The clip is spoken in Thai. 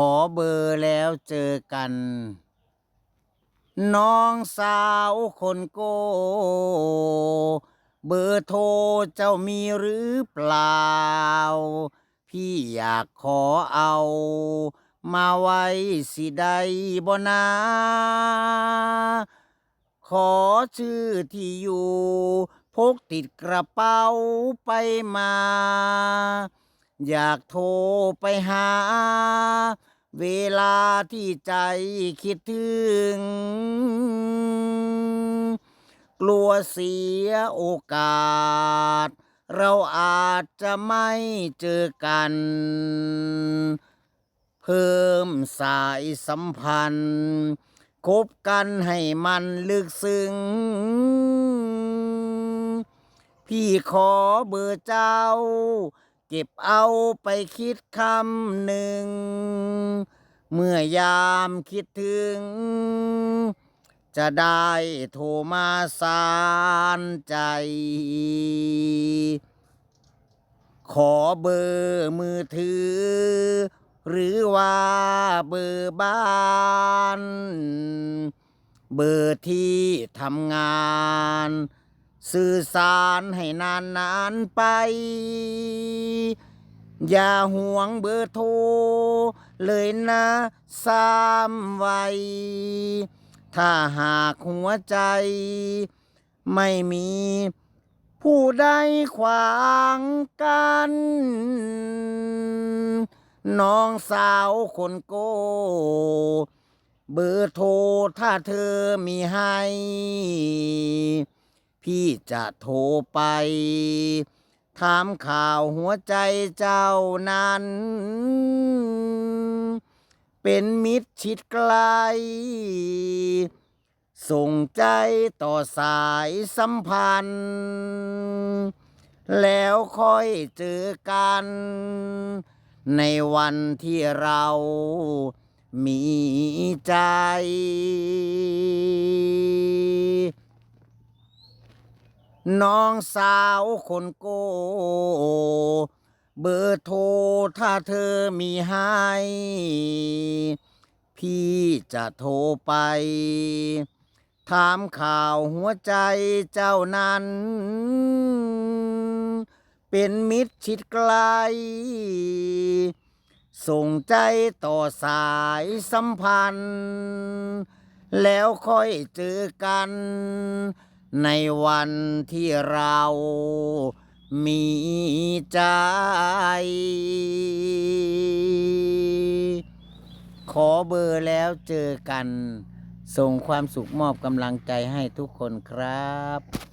ขอเบอร์แล้วเจอกัน น้องสาวคนโก เบอร์โทรเจ้ามีหรือเปล่า พี่อยากขอเอา มาไว้สิได้บ่นาขอชื่อที่อยู่ พกติดกระเป๋าไปมา อยากโทรไปหา เวลาที่ใจคิดถึง กลัวเสียโอกาส เราอาจจะไม่เจอกัน เพิ่มสายสัมพันธ์คบกันให้มันลึกซึ้ง พี่ขอเบอร์เจ้า เก็บเอาไปคิดคำหนึ่ง เมื่อยามคิดถึง จะได้โทรมาสารใจ ขอเบอร์มือถือ หรือว่าเบอร์บ้าน เบอร์ที่ทำงาน สื่อสารให้นานนานๆไป อย่าห่วงเบอร์โทร เลยนะสามไว้ถ้าหากหัวใจ ไม่มี ผู้ใดขวางกัน น้องสาวคนโก เบอร์โทรถ้าเธอมีให้ พี่จะโทรไป ถามข่าวหัวใจเจ้านั้น เป็นมิตรชิดไกล ส่งใจต่อสายสัมพันธ์ แล้วค่อยเจอกัน ในวันที่เรามีใจ น้องสาวคนโก เบอร์โทรถ้าเธอมีให้ พี่จะโทรไป ถามข่าวหัวใจเจ้านั้น เป็นมิตรชิดไกล ส่งใจต่อสายสัมพันธ์ แล้วค่อยเจอกัน ในวันที่เรามีใจ ขอเบอร์แล้วเจอกัน ส่งความสุขมอบกำลังใจให้ทุกคนครับ